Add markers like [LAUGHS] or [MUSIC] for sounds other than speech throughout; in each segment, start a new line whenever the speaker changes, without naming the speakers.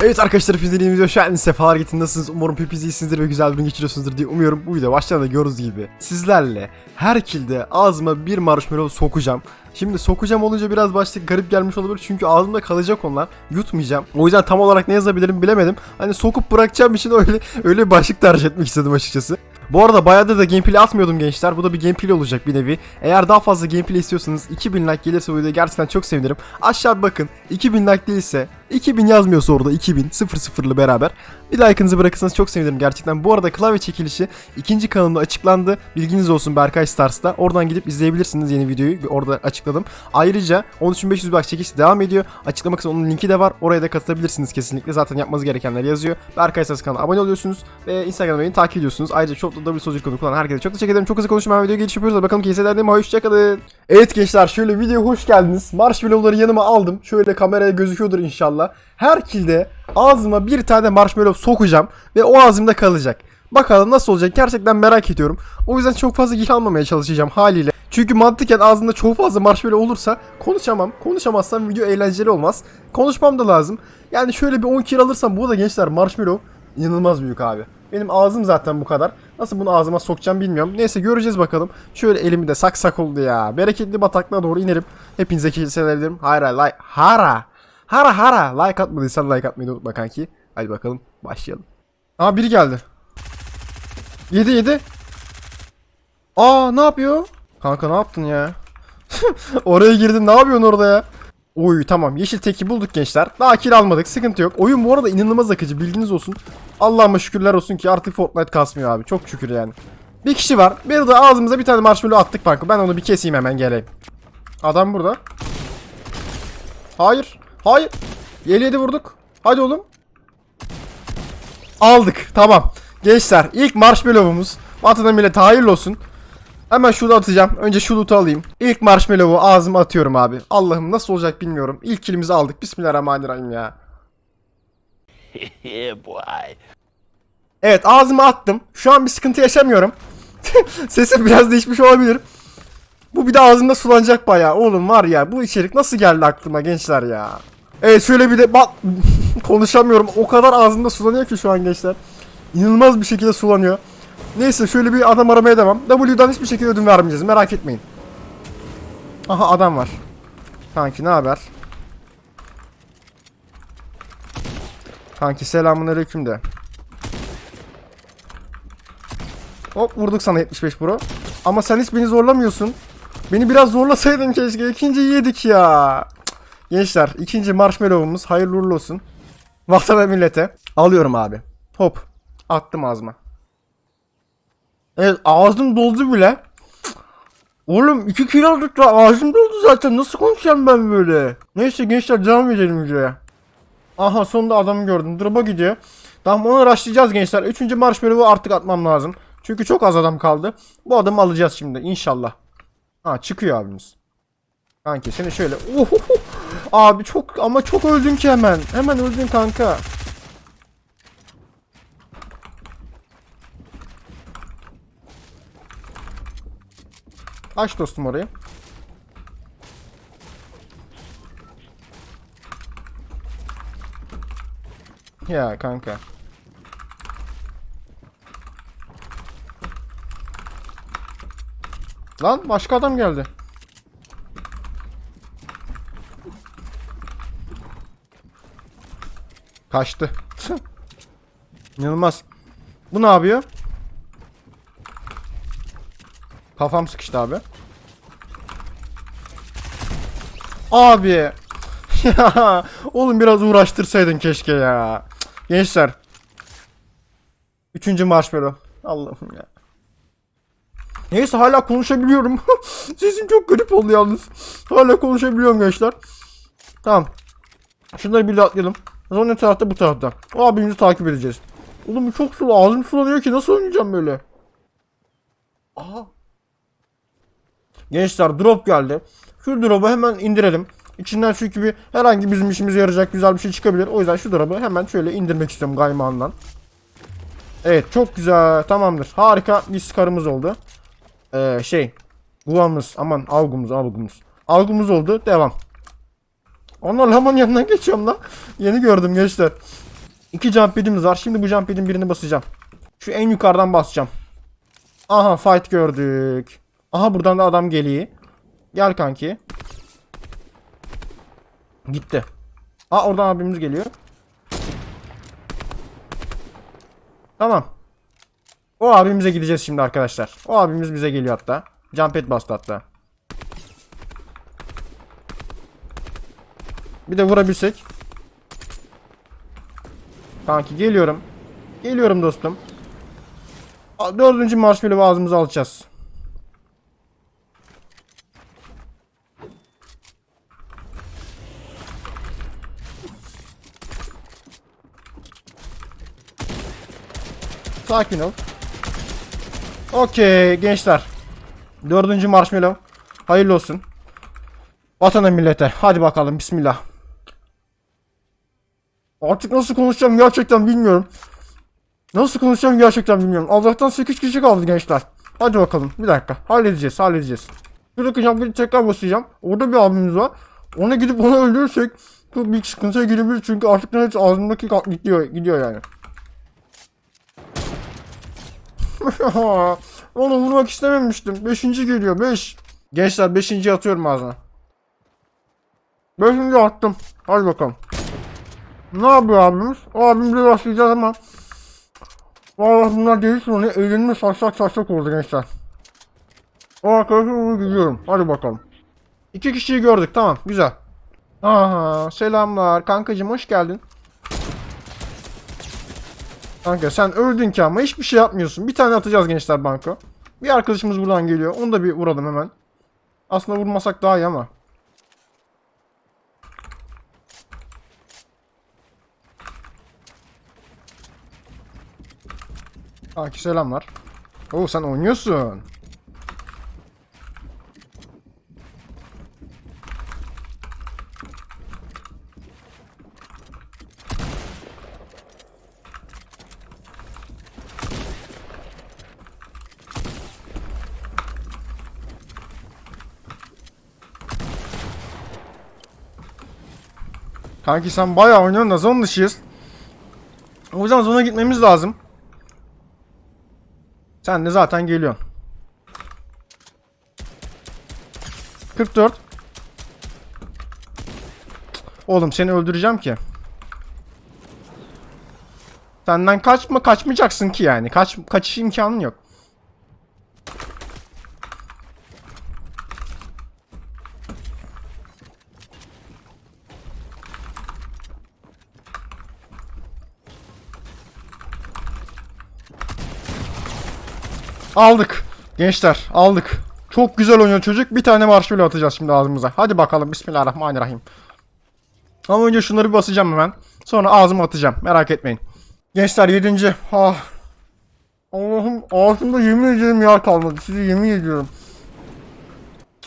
Evet arkadaşlar hepinize yeni video hoş geldiniz. Sefalar getirin nasılsınız? Umarım hepiniz iyisinizdir ve güzel bir gün geçiriyorsunuzdur diye umuyorum. Bu video baştan da gördüğünüz gibi sizlerle her kilde ağzıma bir marshmallow sokacağım. Şimdi sokacağım olunca biraz başta garip gelmiş olabilir çünkü ağzımda kalacak onlar. Yutmayacağım. O yüzden tam olarak ne yazabilirim bilemedim. Hani sokup bırakacağım için [LAUGHS] öyle öyle bir başlık tercih etmek istedim açıkçası. Bu arada bayağıdır da gameplay atmıyordum gençler. Bu da bir gameplay olacak bir nevi. Eğer daha fazla gameplay istiyorsanız 2000 like gelirse bu videoya gerçekten çok sevinirim. Aşağı bakın. 2000 like değilse 2000 yazmıyorsa orada 2000 00'lı beraber bir like'ınızı bırakırsanız çok sevinirim gerçekten. Bu arada klavye çekilişi ikinci kanalımda açıklandı. Bilginiz olsun Berkay Stars'ta. Oradan gidip izleyebilirsiniz yeni videoyu. Orada açıkladım. Ayrıca 13.500 bak çekilişi devam ediyor. Açıklama kısmında onun linki de var. Oraya da katılabilirsiniz kesinlikle. Zaten yapmanız gerekenler yazıyor. Berkay Stars kanalına abone oluyorsunuz ve Instagram'da beni takip ediyorsunuz. Ayrıca çok da W sözcük kullanan herkese çok teşekkür ederim. Çok hızlı konuşmaya videoya geçiş yapıyoruz. Bakalım ki hissederdim. Hoşçakalın. Evet gençler şöyle videoya hoş geldiniz. Marshmallow'ları yanıma aldım. Şöyle kameraya gözüküyordur inşallah. Her kilde ağzıma bir tane marshmallow sokacağım ve o ağzımda kalacak. Bakalım nasıl olacak gerçekten merak ediyorum. O yüzden çok fazla gir almamaya çalışacağım haliyle. Çünkü mantıken ağzımda çok fazla marshmallow olursa konuşamam. Konuşamazsam video eğlenceli olmaz. Konuşmam da lazım. Yani şöyle bir 10 kilo alırsam bu da gençler marshmallow inanılmaz büyük abi. Benim ağzım zaten bu kadar. Nasıl bunu ağzıma sokacağım bilmiyorum. Neyse göreceğiz bakalım. Şöyle elimi de sak sak oldu ya. Bereketli bataklığa doğru inerim. Hepinize ederim. Hayra like. Hara. Hara hara. Like atmadıysan like atmayı unutma kanki. Hadi bakalım başlayalım. Aa biri geldi. Yedi yedi. Aa ne yapıyor? Kanka ne yaptın ya? [LAUGHS] Oraya girdin ne yapıyorsun orada ya? Oy tamam yeşil teki bulduk gençler. Daha kill almadık sıkıntı yok. Oyun bu arada inanılmaz akıcı bilginiz olsun. Allah'ıma şükürler olsun ki artık Fortnite kasmıyor abi. Çok şükür yani. Bir kişi var. Bir de ağzımıza bir tane marshmallow attık kanka. Ben onu bir keseyim hemen geleyim. Adam burada. Hayır. Hayır. 57 vurduk. Hadi oğlum. Aldık. Tamam. Gençler ilk marshmallow'umuz. Vatana millet hayırlı olsun. Hemen şunu atacağım. Önce şu loot'u alayım. İlk marshmallow'u ağzıma atıyorum abi. Allah'ım nasıl olacak bilmiyorum. İlk kilimizi aldık. Bismillahirrahmanirrahim ya. [LAUGHS] Evet ağzıma attım. Şu an bir sıkıntı yaşamıyorum. [LAUGHS] Sesim biraz değişmiş olabilir. Bu bir de ağzımda sulanacak bayağı. Oğlum var ya bu içerik nasıl geldi aklıma gençler ya. Evet şöyle bir de bak [LAUGHS] konuşamıyorum. O kadar ağzımda sulanıyor ki şu an gençler. İnanılmaz bir şekilde sulanıyor. Neyse şöyle bir adam aramaya devam. W'dan hiçbir şekilde ödün vermeyeceğiz. Merak etmeyin. Aha adam var. Kanki ne haber? Kanki selamun aleyküm de. Hop vurduk sana 75 pro. Ama sen hiç beni zorlamıyorsun. Beni biraz zorlasaydın keşke. İkinciyi yedik ya. Gençler ikinci marshmallow'umuz hayırlı uğurlu olsun. Vatana millete. Alıyorum abi. Hop. Attım ağzıma. Evet ağzım doldu bile. Oğlum 2 kilo da ağzım doldu zaten. Nasıl konuşacağım ben böyle? Neyse gençler devam edelim videoya. Aha sonunda adamı gördüm. Drop'a gidiyor. Tamam onu rushlayacağız gençler. Üçüncü marshmallow'u artık atmam lazım. Çünkü çok az adam kaldı. Bu adamı alacağız şimdi inşallah. Ha çıkıyor abimiz. Kanki seni şöyle. Ohoho. Abi çok ama çok öldün ki hemen. Hemen öldün kanka. Aç dostum orayı. Ya kanka. Lan başka adam geldi. Kaçtı. [LAUGHS] İnanılmaz. Bu ne yapıyor? Kafam sıkıştı abi. Abi. [LAUGHS] oğlum biraz uğraştırsaydın keşke ya. Gençler. Üçüncü marshmallow. Allah'ım ya. Neyse hala konuşabiliyorum. [LAUGHS] Sesim çok garip oldu yalnız. Hala konuşabiliyorum gençler. Tamam. Şunları bir atlayalım. Sonra ne tarafta bu tarafta. Abimizi takip edeceğiz. Oğlum çok sulu. Ağzım sulanıyor ki. Nasıl oynayacağım böyle? Aha. Gençler drop geldi. Şu drop'u hemen indirelim. İçinden çünkü bir herhangi bizim işimize yarayacak güzel bir şey çıkabilir. O yüzden şu drop'u hemen şöyle indirmek istiyorum gaymağından. Evet çok güzel. Tamamdır. Harika bir skarımız oldu. Ee, şey. Guamız aman algımız algımız. Algımız oldu devam. Onlar hemen yanından geçiyorum lan. [LAUGHS] Yeni gördüm gençler. İki jump pad'imiz var. Şimdi bu jump pad'in birini basacağım. Şu en yukarıdan basacağım. Aha fight gördük. Aha buradan da adam geliyor. Gel kanki. Gitti. Aa oradan abimiz geliyor. Tamam. O abimize gideceğiz şimdi arkadaşlar. O abimiz bize geliyor hatta. Jump pad bastı hatta. Bir de vurabilsek. Kanki geliyorum. Geliyorum dostum. Dördüncü marshmallow ağzımıza alacağız. Sakin ol. Okey gençler. Dördüncü marshmallow. Hayırlı olsun. Vatana millete. Hadi bakalım bismillah. Artık nasıl konuşacağım gerçekten bilmiyorum. Nasıl konuşacağım gerçekten bilmiyorum. Allah'tan 8 kişi kaldı gençler. Hadi bakalım. Bir dakika. Halledeceğiz, halledeceğiz. Şuradaki jump'ı tekrar basacağım. Orada bir abimiz var. Ona gidip onu öldürürsek çok büyük sıkıntıya girebilir çünkü artık net ağzımdaki gidiyor, gidiyor yani. [LAUGHS] Onu vurmak istememiştim. Beşinci geliyor. Beş. Gençler beşinci atıyorum ağzına. Beşinci attım. Hadi bakalım. Ne yapıyor abimiz? O abimle başlayacağız ama Valla bunlar değil sonra eğlenme sarsak sarsak oldu gençler. O arkadaşa doğru gidiyorum. Hadi bakalım. İki kişiyi gördük tamam güzel. Aha selamlar kankacım hoş geldin. Kanka sen öldün ki ama hiçbir şey yapmıyorsun. Bir tane atacağız gençler banko. Bir arkadaşımız buradan geliyor. Onu da bir vuralım hemen. Aslında vurmasak daha iyi ama. Kanki selamlar. Oo sen oynuyorsun. Kanki sen bayağı oynuyorsun da zone dışıyız. O yüzden zone'a gitmemiz lazım. Sen de zaten geliyorsun. 44. Cık, Oğlum seni öldüreceğim ki. Senden kaçma kaçmayacaksın ki yani. Kaç kaçış imkanın yok. Aldık. Gençler aldık. Çok güzel oynuyor çocuk. Bir tane marshmallow atacağız şimdi ağzımıza. Hadi bakalım. Bismillahirrahmanirrahim. Ama önce şunları bir basacağım hemen. Sonra ağzıma atacağım. Merak etmeyin. Gençler 7. Ah. Allah'ım ağzımda yemin ediyorum yer kalmadı. Size yemin ediyorum.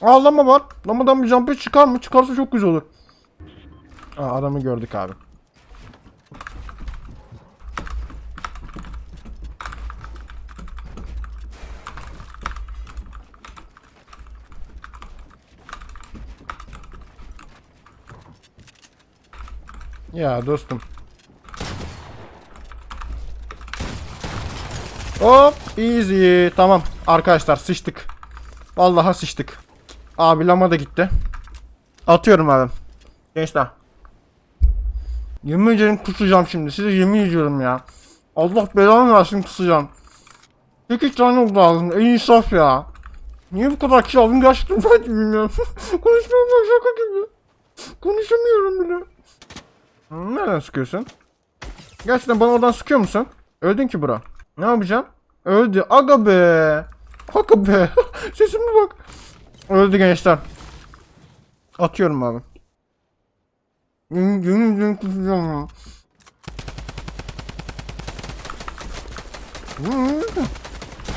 Aa lama var. Lamadan bir jumper çıkar mı? Çıkarsa çok güzel olur. Aa adamı gördük abi. Ya dostum. Hop easy. Tamam arkadaşlar sıçtık. Vallahi sıçtık. Abi lama da gitti. Atıyorum abi. Gençler. Yemin ederim kusacağım şimdi. Size yemin ediyorum ya. Allah belanı versin kusacağım. 8 tane oldu ağzımda. En insaf ya. Niye bu kadar kişi aldım gerçekten ben de bilmiyorum. [LAUGHS] Konuşmam şaka gibi. Konuşamıyorum bile. Hmm, Nereden sıkıyorsun? Gerçekten bana oradan sıkıyor musun? Öldün ki bura. Ne yapacağım? Öldü. Aga be. Aga be. Sesime bak. Öldü gençler. Atıyorum abi. Hmm. Hmm.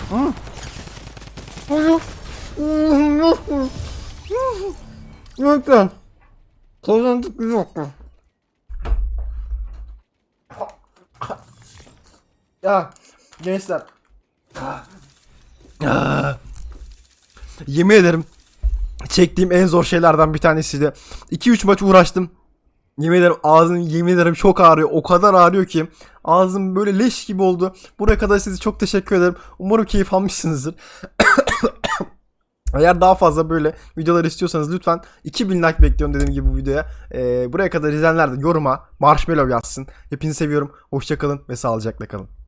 Hmm? Yeter. Kazandık bir dakika. Ya gençler. Yemin ederim çektiğim en zor şeylerden bir tanesiydi. 2-3 maç uğraştım. Yemin ederim ağzım yemin ederim çok ağrıyor. O kadar ağrıyor ki ağzım böyle leş gibi oldu. Buraya kadar size çok teşekkür ederim. Umarım keyif almışsınızdır. [COUGHS] Eğer daha fazla böyle videolar istiyorsanız lütfen 2000 like bekliyorum dediğim gibi bu videoya. Ee, buraya kadar izleyenler de yoruma marshmallow yazsın. Hepinizi seviyorum. Hoşçakalın ve sağlıcakla kalın.